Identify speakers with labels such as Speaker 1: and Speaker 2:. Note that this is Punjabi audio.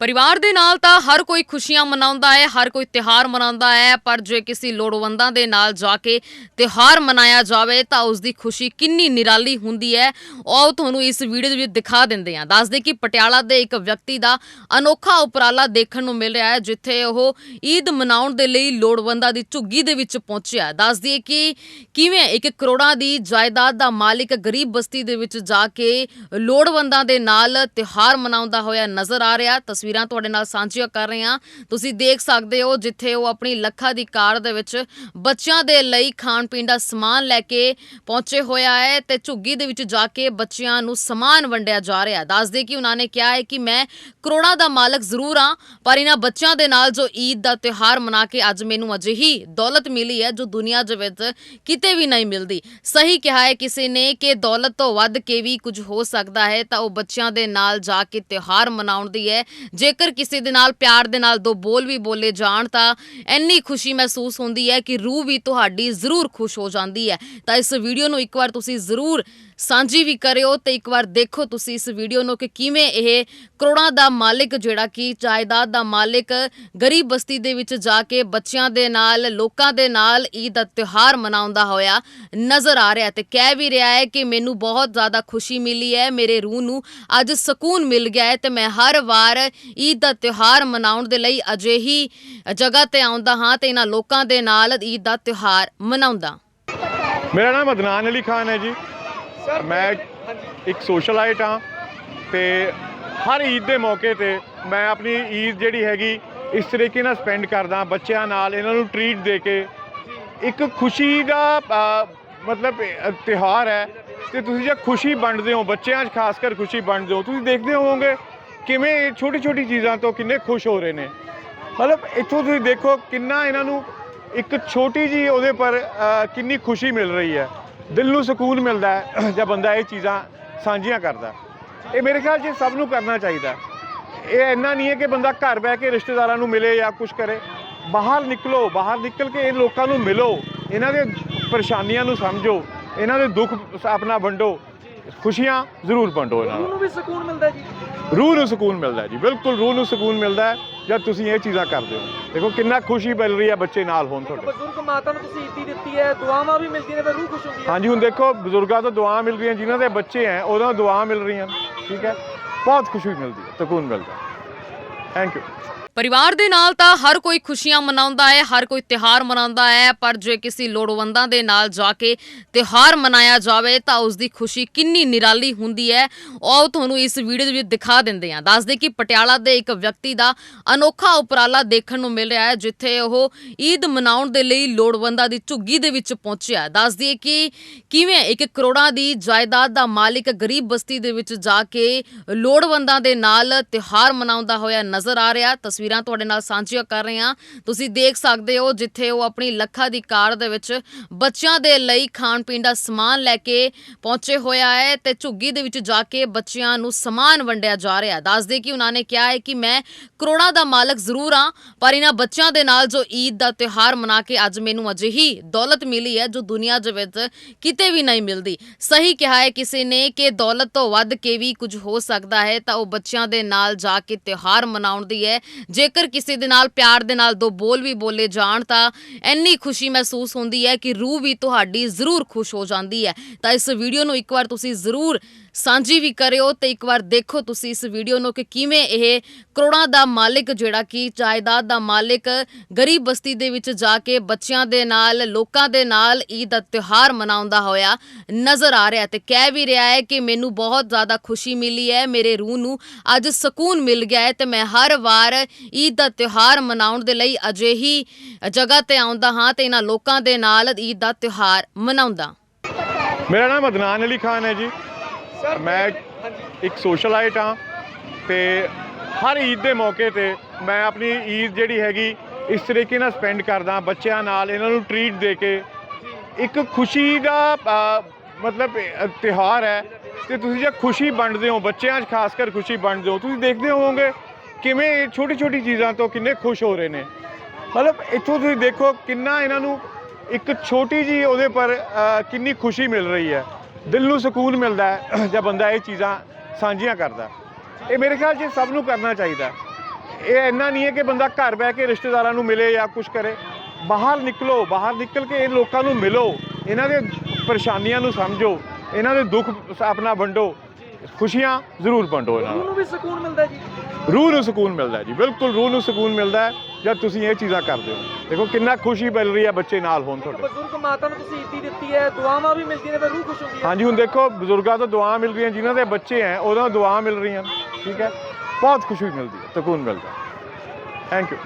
Speaker 1: ਪਰਿਵਾਰ ਦੇ ਨਾਲ ਤਾਂ ਹਰ ਕੋਈ ਖੁਸ਼ੀਆਂ ਮਨਾਉਂਦਾ ਹੈ, ਹਰ ਕੋਈ ਤਿਹਾਰ ਮਨਾਉਂਦਾ ਹੈ, ਪਰ ਜੇ ਕਿਸੇ ਲੋੜਵੰਦਾਂ ਦੇ ਨਾਲ ਜਾ ਕੇ ਤਿਹਾਰ ਮਨਾਇਆ ਜਾਵੇ ਤਾਂ ਉਸ ਦੀ ਖੁਸ਼ੀ ਕਿੰਨੀ ਨਿਰਾਲੀ ਹੁੰਦੀ ਹੈ। ਉਹ ਤੁਹਾਨੂੰ ਇਸ ਵੀਡੀਓ ਦੇ ਵਿੱਚ ਦਿਖਾ ਦਿੰਦੇ ਹਾਂ। ਦੱਸਦੇ ਕਿ ਪਟਿਆਲਾ ਦੇ ਇੱਕ ਵਿਅਕਤੀ ਦਾ ਅਨੋਖਾ ਉਪਰਾਲਾ ਦੇਖਣ ਨੂੰ ਮਿਲ ਰਿਹਾ ਹੈ, ਜਿੱਥੇ ਉਹ ਈਦ ਮਨਾਉਣ ਦੇ ਲਈ ਲੋੜਵੰਦਾਂ ਦੀ ਝੁੱਗੀ ਦੇ ਵਿੱਚ ਪਹੁੰਚਿਆ ਦੱਸਦੀ ਕਿ ਕਿਵੇਂ ਇੱਕ ਕਰੋੜਾਂ ਦੀ ਜਾਇਦਾਦ ਦਾ ਮਾਲਿਕ ਗਰੀਬ ਬਸਤੀ ਦੇ ਵਿੱਚ ਜਾ ਕੇ ਲੋੜਵੰਦਾਂ ਦੇ ਨਾਲ ਤਿਹਾਰ ਮਨਾਉਂਦਾ ਹੋਇਆ ਨਜ਼ਰ ਆ ਰਿਹਾ ਤਸਵੀਰ ਤੁਹਾਡੇ ਨਾਲ ਸਾਂਝੀਆਂ ਕਰ ਰਹੇ ਹਾਂ। ਤੁਸੀਂ ਦੇਖ ਸਕਦੇ ਹੋ ਜਿੱਥੇ ਉਹ ਆਪਣੀ ਲੱਖਾਂ ਦੀ ਕਾਰ ਦੇ ਵਿੱਚ ਬੱਚਿਆਂ ਦੇ ਲਈ ਖਾਣ ਪੀਣ ਦਾ ਸਮਾਨ ਲੈ ਕੇ ਪਹੁੰਚੇ ਹੋਇਆ ਹੈ ਤੇ ਝੁੱਗੀ ਦੇ ਵਿੱਚ ਜਾ ਕੇ ਬੱਚਿਆਂ ਨੂੰ ਸਮਾਨ ਵੰਡਿਆ ਜਾ ਰਿਹਾ ਦੱਸਦੇ ਕਿ ਉਹਨਾਂ ਨੇ ਕਿਹਾ ਹੈ ਕਿ ਮੈਂ ਕਰੋੜਾਂ ਦਾ ਮਾਲਕ ਜ਼ਰੂਰ ਹਾਂ, ਪਰ ਇਹਨਾਂ ਬੱਚਿਆਂ ਦੇ ਨਾਲ ਜੋ ਈਦ ਦਾ ਤਿਉਹਾਰ ਮਨਾ ਕੇ ਅੱਜ ਮੈਨੂੰ ਅਜਿਹੀ ਦੌਲਤ ਮਿਲੀ ਹੈ ਜੋ ਦੁਨੀਆ ਦੇ ਵਿੱਚ ਕਿਤੇ ਵੀ ਨਹੀਂ ਮਿਲਦੀ। ਸਹੀ ਕਿਹਾ ਹੈ ਕਿਸੇ ਨੇ ਕਿ ਦੌਲਤ ਤੋਂ ਵੱਧ ਕੇ ਵੀ ਕੁਝ ਹੋ ਸਕਦਾ ਹੈ ਤਾਂ ਉਹ ਬੱਚਿਆਂ ਦੇ ਨਾਲ ਜਾ ਕੇ ਤਿਉਹਾਰ ਮਨਾਉਣ ਦੀ ਹੈ ਜੇਕਰ ਕਿਸੇ ਦੇ ਨਾਲ, ਪਿਆਰ ਦੇ ਨਾਲ ਦੋ ਬੋਲ ਵੀ ਬੋਲੇ ਜਾਣ, ਤਾਂ ਇੰਨੀ ਖੁਸ਼ੀ ਮਹਿਸੂਸ ਹੁੰਦੀ ਹੈ ਕਿ ਰੂਹ ਵੀ ਤੁਹਾਡੀ ਜ਼ਰੂਰ ਖੁਸ਼ ਹੋ ਜਾਂਦੀ ਹੈ। ਤਾਂ ਇਸ ਵੀਡੀਓ ਨੂੰ ਇੱਕ ਵਾਰ ਤੁਸੀਂ ਜ਼ਰੂਰ ਸਾਂਝੀ ਵੀ ਕਰਿਓ ਤੇ ਇੱਕ ਵਾਰ ਦੇਖੋ ਤੁਸੀਂ ਇਸ ਵੀਡੀਓ ਨੂੰ ਕਿ ਕਿਵੇਂ ਇਹ ਕਰੋੜਾਂ ਦਾ ਮਾਲਿਕ ਜਿਹੜਾ ਕਿ ਜਾਇਦਾਦ ਦਾ ਮਾਲਿਕ ਗਰੀਬ ਬਸਤੀ ਦੇ ਵਿੱਚ ਜਾ ਕੇ ਬੱਚਿਆਂ ਦੇ ਨਾਲ, ਲੋਕਾਂ ਦੇ ਨਾਲ ਈਦ ਦਾ ਤਿਉਹਾਰ ਮਨਾਉਂਦਾ ਹੋਇਆ ਨਜ਼ਰ ਆ ਰਿਹਾ ਤੇ ਕਹਿ ਵੀ ਰਿਹਾ ਹੈ ਕਿ ਮੈਨੂੰ ਬਹੁਤ ਜ਼ਿਆਦਾ ਖੁਸ਼ੀ ਮਿਲੀ ਹੈ, ਮੇਰੇ ਰੂਹ ਨੂੰ ਅੱਜ ਸਕੂਨ ਮਿਲ ਗਿਆ ਹੈ ਤੇ ਮੈਂ ਹਰ ਵਾਰ ਈਦ ਦਾ ਤਿਉਹਾਰ ਮਨਾਉਣ ਦੇ ਲਈ ਅਜਿਹੀ ਜਗ੍ਹਾ ਤੇ ਆਉਂਦਾ ਹਾਂ ਤੇ ਇਹਨਾਂ ਲੋਕਾਂ ਦੇ ਨਾਲ ਈਦ ਦਾ ਤਿਉਹਾਰ ਮਨਾਉਂਦਾ।
Speaker 2: ਮੇਰਾ ਨਾਮ ਅਦਨਾਨ ਅਲੀ ਖਾਨ ਹੈ ਜੀ। ਮੈਂ ਇੱਕ ਸੋਸ਼ਲਾਈਟ ਹਾਂ ਤੇ ਹਰ ਈਦ ਦੇ ਮੌਕੇ ਤੇ ਮੈਂ ਆਪਣੀ ਈਦ ਜਿਹੜੀ ਹੈਗੀ ਇਸ ਤਰੀਕੇ ਨਾਲ ਸਪੈਂਡ ਕਰਦਾ ਬੱਚਿਆਂ ਨਾਲ ਇਹਨਾਂ ਨੂੰ ਟਰੀਟ ਦੇ ਕੇ। ਇੱਕ ਖੁਸ਼ੀ ਦਾ ਮਤਲਬ ਅ, ਤਿਉਹਾਰ ਹੈ ਤੇ ਤੁਸੀਂ ਜੇ ਖੁਸ਼ੀ ਵੰਡਦੇ ਹੋ ਬੱਚਿਆਂ 'ਚ ਖਾਸ ਕਰ ਖੁਸ਼ੀ ਵੰਡਦੇ ਹੋ ਤੁਸੀਂ ਦੇਖਦੇ ਹੋਵੋਗੇ ਕਿਵੇਂ ਛੋਟੀ ਛੋਟੀ ਚੀਜ਼ਾਂ ਤੋਂ ਕਿੰਨੇ ਖੁਸ਼ ਹੋ ਰਹੇ ਨੇ। ਮਤਲਬ ਇੱਥੋਂ ਤੁਸੀਂ ਦੇਖੋ ਕਿੰਨਾ ਇਹਨਾਂ ਨੂੰ ਇੱਕ ਛੋਟੀ ਜੀ ਉਹਦੇ ਪਰ ਕਿੰਨੀ ਖੁਸ਼ੀ ਮਿਲ ਰਹੀ ਹੈ। ਦਿਲ ਨੂੰ ਸਕੂਨ ਮਿਲਦਾ ਹੈ ਜਦ ਬੰਦਾ ਇਹ ਚੀਜ਼ਾਂ ਸਾਂਝੀਆਂ ਕਰਦਾ ਇਹ ਮੇਰੇ ਖਿਆਲ 'ਚ ਸਭ ਨੂੰ ਕਰਨਾ ਚਾਹੀਦਾ ਇਹ ਇੰਨਾ ਨਹੀਂ ਹੈ ਕਿ ਬੰਦਾ ਘਰ ਬਹਿ ਕੇ ਰਿਸ਼ਤੇਦਾਰਾਂ ਨੂੰ ਮਿਲੇ ਜਾਂ ਕੁਝ ਕਰੇ। ਬਾਹਰ ਨਿਕਲੋ ਬਾਹਰ ਨਿਕਲ ਕੇ ਇਹ ਲੋਕਾਂ ਨੂੰ ਮਿਲੋ। ਇਹਨਾਂ ਦੇ ਪਰੇਸ਼ਾਨੀਆਂ ਨੂੰ ਸਮਝੋ। ਇਹਨਾਂ ਦੇ ਦੁੱਖ ਆਪਣਾ ਵੰਡੋ। ਖੁਸ਼ੀਆਂ ਜ਼ਰੂਰ ਵੰਡੋ ਇਹਨਾਂ ਨੂੰ
Speaker 3: ਵੀ ਸਕੂਨ ਮਿਲਦਾ ਜੀ।
Speaker 2: ਰੂਹ ਨੂੰ ਸਕੂਨ ਮਿਲਦਾ ਜੀ। ਬਿਲਕੁਲ ਰੂਹ ਨੂੰ ਸਕੂਨ ਮਿਲਦਾ ਹੈ। ਜਦ ਤੁਸੀਂ ਇਹ ਚੀਜ਼ਾਂ ਕਰਦੇ ਹੋ? ਦੇਖੋ ਕਿੰਨਾ ਖੁਸ਼ੀ ਮਿਲ ਰਹੀ ਹੈ ਬੱਚੇ ਨਾਲ ਹੋਣ ਤੁਹਾਡੇ।
Speaker 3: ਬਜ਼ੁਰਗ ਮਾਤਾ ਨੂੰ ਤੁਸੀਂ ਇੱਦੀ ਦਿੱਤੀ ਹੈ ਦੁਆਵਾਂ ਵੀ ਮਿਲਦੀਆਂ ਨੇ ਤਾਂ ਰੂਹ ਖੁਸ਼ ਹੁੰਦੀ ਹੈ।
Speaker 2: ਹਾਂਜੀ ਹੁਣ ਦੇਖੋ ਬਜ਼ੁਰਗਾਂ ਤੋਂ ਦੁਆ ਮਿਲ ਰਹੀਆਂ ਜਿਨ੍ਹਾਂ ਦੇ ਬੱਚੇ ਹੈ ਉਹਨਾਂ ਤੋਂ ਦੁਆ ਮਿਲ ਰਹੀਆਂ ਠੀਕ ਹੈ? ਬਹੁਤ ਖੁਸ਼ੀ ਮਿਲਦੀ ਹੈ ਸਕੂਨ ਮਿਲਦਾ ਥੈਂਕ ਯੂ
Speaker 1: ਪਰਿਵਾਰ ਦੇ ਨਾਲ ਤਾਂ ਹਰ ਕੋਈ ਖੁਸ਼ੀਆਂ ਮਨਾਉਂਦਾ ਹੈ, ਹਰ ਕੋਈ ਤਿਹਾਰ ਮਨਾਉਂਦਾ ਹੈ, ਪਰ ਜੇ ਕਿਸੇ ਲੋੜਵੰਦਾਂ ਦੇ ਨਾਲ ਜਾ ਕੇ ਤਿਹਾਰ ਮਨਾਇਆ ਜਾਵੇ ਤਾਂ ਉਸ ਦੀ ਖੁਸ਼ੀ ਕਿੰਨੀ ਨਿਰਾਲੀ ਹੁੰਦੀ ਹੈ। ਉਹ ਤੁਹਾਨੂੰ ਇਸ ਵੀਡੀਓ ਦੇ ਵਿੱਚ ਦਿਖਾ ਦਿੰਦੇ ਹਾਂ। ਦੱਸਦੇ ਕਿ ਪਟਿਆਲਾ ਦੇ ਇੱਕ ਵਿਅਕਤੀ ਦਾ ਅਨੋਖਾ ਉਪਰਾਲਾ ਦੇਖਣ ਨੂੰ ਮਿਲ ਰਿਹਾ ਹੈ, ਜਿੱਥੇ ਉਹ ਈਦ ਮਨਾਉਣ ਦੇ ਲਈ ਲੋੜਵੰਦਾਂ ਦੀ ਝੁੱਗੀ ਦੇ ਵਿੱਚ ਪਹੁੰਚਿਆ ਦੱਸਦੀ ਹੈ ਕਿ ਕਿਵੇਂ ਇੱਕ ਕਰੋੜਾਂ ਦੀ ਜਾਇਦਾਦ ਦਾ ਮਾਲਿਕ ਗਰੀਬ ਬਸਤੀ ਦੇ ਵਿੱਚ ਜਾ ਕੇ ਲੋੜਵੰਦਾਂ ਦੇ ਨਾਲ ਤਿਹਾਰ ਮਨਾਉਂਦਾ ਹੋਇਆ ਨਜ਼ਰ ਆ ਰਿਹਾ ਤਸਵੀਰ ਤੁਹਾਡੇ ਨਾਲ ਸਾਂਝੀਆਂ ਕਰ ਰਹੇ ਹਾਂ। ਤੁਸੀਂ ਦੇਖ ਸਕਦੇ ਹੋ ਜਿੱਥੇ ਉਹ ਆਪਣੀ ਲੱਖਾਂ ਦੀ ਕਾਰ ਦੇ ਵਿੱਚ ਬੱਚਿਆਂ ਦੇ ਲਈ ਖਾਣ ਪੀਣ ਦਾ ਸਮਾਨ ਲੈ ਕੇ ਪਹੁੰਚੇ ਹੋਇਆ ਹੈ ਤੇ ਝੁੱਗੀ ਦੇ ਵਿੱਚ ਜਾ ਕੇ ਬੱਚਿਆਂ ਨੂੰ ਸਮਾਨ ਵੰਡਿਆ ਜਾ ਰਿਹਾ ਦੱਸਦੇ ਕਿ ਉਹਨਾਂ ਨੇ ਕਿਹਾ ਹੈ ਕਿ ਮੈਂ ਕਰੋੜਾਂ ਦਾ ਮਾਲਕ ਜ਼ਰੂਰ ਹਾਂ, ਪਰ ਇਹਨਾਂ ਬੱਚਿਆਂ ਦੇ ਨਾਲ ਜੋ ਈਦ ਦਾ ਤਿਉਹਾਰ ਮਨਾ ਕੇ ਅੱਜ ਮੈਨੂੰ ਅਜਿਹੀ ਦੌਲਤ ਮਿਲੀ ਹੈ ਜੋ ਦੁਨੀਆ ਦੇ ਵਿੱਚ ਕਿਤੇ ਵੀ ਨਹੀਂ ਮਿਲਦੀ। ਸਹੀ ਕਿਹਾ ਹੈ ਕਿਸੇ ਨੇ ਕਿ ਦੌਲਤ ਤੋਂ ਵੱਧ ਕੇ ਵੀ ਕੁਝ ਹੋ ਸਕਦਾ ਹੈ ਤਾਂ ਉਹ ਬੱਚਿਆਂ ਦੇ ਨਾਲ ਜਾ ਕੇ ਤਿਉਹਾਰ ਮਨਾਉਣ ਦੀ ਹੈ ਜੇਕਰ ਕਿਸੇ ਦੇ ਨਾਲ ਪਿਆਰ ਦੇ ਨਾਲ ਦੋ ਬੋਲ ਵੀ ਬੋਲੇ ਜਾਣ, ਤਾਂ ਇੰਨੀ ਖੁਸ਼ੀ ਮਹਿਸੂਸ ਹੁੰਦੀ ਹੈ ਕਿ ਰੂਹ ਵੀ ਤੁਹਾਡੀ ਜ਼ਰੂਰ ਖੁਸ਼ ਹੋ ਜਾਂਦੀ ਹੈ। ਤਾਂ ਇਸ ਵੀਡੀਓ ਨੂੰ ਇੱਕ ਵਾਰ ਤੁਸੀਂ ਜ਼ਰੂਰ ਸਾਂਝੀ ਵੀ ਕਰਿਓ ਤੇ ਇੱਕ ਵਾਰ ਦੇਖੋ ਤੁਸੀਂ ਇਸ ਵੀਡੀਓ ਨੂੰ ਕਿ ਕਿਵੇਂ ਇਹ ਕਰੋੜਾਂ ਦਾ ਮਾਲਿਕ ਜਿਹੜਾ ਕਿ ਜਾਇਦਾਦ ਦਾ ਮਾਲਿਕ ਗਰੀਬ ਬਸਤੀ ਦੇ ਵਿੱਚ ਜਾ ਕੇ ਬੱਚਿਆਂ ਦੇ ਨਾਲ, ਲੋਕਾਂ ਦੇ ਨਾਲ ਈਦ ਦਾ ਤਿਉਹਾਰ ਮਨਾਉਂਦਾ ਹੋਇਆ ਨਜ਼ਰ ਆ ਰਿਹਾ ਤੇ ਕਹਿ ਵੀ ਰਿਹਾ ਹੈ ਕਿ ਮੈਨੂੰ ਬਹੁਤ ਜ਼ਿਆਦਾ ਖੁਸ਼ੀ ਮਿਲੀ ਹੈ, ਮੇਰੇ ਰੂਹ ਨੂੰ ਅੱਜ ਸਕੂਨ ਮਿਲ ਗਿਆ ਹੈ ਤੇ ਮੈਂ ਹਰ ਵਾਰ ਈਦ ਦਾ ਤਿਉਹਾਰ ਮਨਾਉਣ ਦੇ ਲਈ ਅਜਿਹੀ ਜਗ੍ਹਾ ਤੇ ਆਉਂਦਾ ਹਾਂ ਤੇ ਇਹਨਾਂ ਲੋਕਾਂ ਦੇ ਨਾਲ ਈਦ ਦਾ ਤਿਉਹਾਰ ਮਨਾਉਂਦਾ।
Speaker 2: ਮੇਰਾ ਨਾਮ ਅਦਨਾਨ ਅਲੀ ਖਾਨ ਹੈ ਜੀ। ਮੈਂ ਇੱਕ ਸੋਸ਼ਲਾਈਟ ਹਾਂ ਤੇ ਹਰ ਈਦ ਦੇ ਮੌਕੇ ਤੇ ਮੈਂ ਆਪਣੀ ਈਦ ਜਿਹੜੀ ਹੈਗੀ ਇਸ ਤਰੀਕੇ ਨਾਲ ਸਪੈਂਡ ਕਰਦਾ ਬੱਚਿਆਂ ਨਾਲ ਇਹਨਾਂ ਨੂੰ ਟਰੀਟ ਦੇ ਕੇ। ਇੱਕ ਖੁਸ਼ੀ ਦਾ ਮਤਲਬ ਅ, ਤਿਉਹਾਰ ਹੈ ਤੇ ਤੁਸੀਂ ਜੇ ਖੁਸ਼ੀ ਵੰਡਦੇ ਹੋ ਬੱਚਿਆਂ 'ਚ ਖਾਸ ਕਰ ਖੁਸ਼ੀ ਵੰਡਦੇ ਹੋ ਤੁਸੀਂ ਦੇਖਦੇ ਹੋਵੋਗੇ ਕਿਵੇਂ ਇਹ ਛੋਟੀ ਛੋਟੀ ਚੀਜ਼ਾਂ ਤੋਂ ਕਿੰਨੇ ਖੁਸ਼ ਹੋ ਰਹੇ ਨੇ। ਮਤਲਬ ਇੱਥੋਂ ਤੁਸੀਂ ਦੇਖੋ ਕਿੰਨਾ ਇਹਨਾਂ ਨੂੰ ਇੱਕ ਛੋਟੀ ਜੀ ਉਹਦੇ ਪਰ ਕਿੰਨੀ ਖੁਸ਼ੀ ਮਿਲ ਰਹੀ ਹੈ। ਦਿਲ ਨੂੰ ਸਕੂਨ ਮਿਲਦਾ ਹੈ ਜਦ ਬੰਦਾ ਇਹ ਚੀਜ਼ਾਂ ਸਾਂਝੀਆਂ ਕਰਦਾ ਇਹ ਮੇਰੇ ਖਿਆਲ 'ਚ ਸਭ ਨੂੰ ਕਰਨਾ ਚਾਹੀਦਾ ਇਹ ਇੰਨਾ ਨਹੀਂ ਹੈ ਕਿ ਬੰਦਾ ਘਰ ਬਹਿ ਕੇ ਰਿਸ਼ਤੇਦਾਰਾਂ ਨੂੰ ਮਿਲੇ ਜਾਂ ਕੁਝ ਕਰੇ। ਬਾਹਰ ਨਿਕਲੋ, ਬਾਹਰ ਨਿਕਲ ਕੇ ਇਹ ਲੋਕਾਂ ਨੂੰ ਮਿਲੋ। ਇਹਨਾਂ ਦੇ ਪਰੇਸ਼ਾਨੀਆਂ ਨੂੰ ਸਮਝੋ। ਇਹਨਾਂ ਦੇ ਦੁੱਖ ਆਪਣਾ ਵੰਡੋ। ਖੁਸ਼ੀਆਂ ਜ਼ਰੂਰ ਵੰਡੋ ਇਹਨਾਂ
Speaker 3: ਨੂੰ। ਵੀ ਸਕੂਨ ਮਿਲਦਾ ਜੀ।
Speaker 2: ਰੂਹ ਨੂੰ ਸਕੂਨ ਮਿਲਦਾ ਜੀ ਬਿਲਕੁਲ ਰੂਹ ਨੂੰ ਸਕੂਨ ਮਿਲਦਾ ਹੈ ਜਦ ਤੁਸੀਂ ਇਹ ਚੀਜ਼ਾਂ ਕਰਦੇ ਹੋ। ਦੇਖੋ ਕਿੰਨਾ ਖੁਸ਼ੀ ਮਿਲ ਰਹੀ ਹੈ ਬੱਚੇ ਨਾਲ ਹੋਣ ਤੁਹਾਡੇ
Speaker 3: ਬਜ਼ੁਰਗ ਮਾਤਾ ਨੂੰ ਤੁਸੀਂ ਇੱਜ਼ਤ ਦਿੱਤੀ ਹੈ ਦੁਆਵਾਂ ਵੀ ਮਿਲਦੀਆਂ ਨੇ ਤਾਂ ਰੂਹ ਖੁਸ਼ ਹੁੰਦੀ ਹੈ।
Speaker 2: ਹਾਂਜੀ ਹੁਣ ਦੇਖੋ ਬਜ਼ੁਰਗਾਂ ਤੋਂ ਦੁਆ ਮਿਲ ਰਹੀਆਂ ਜਿਨ੍ਹਾਂ ਦੇ ਬੱਚੇ ਹੈ ਉਹਨਾਂ ਤੋਂ ਦੁਆ ਮਿਲ ਰਹੀਆਂ ਠੀਕ ਹੈ? ਬਹੁਤ ਖੁਸ਼ੀ ਮਿਲਦੀ ਹੈ ਸਕੂਨ ਮਿਲਦਾ ਥੈਂਕ ਯੂ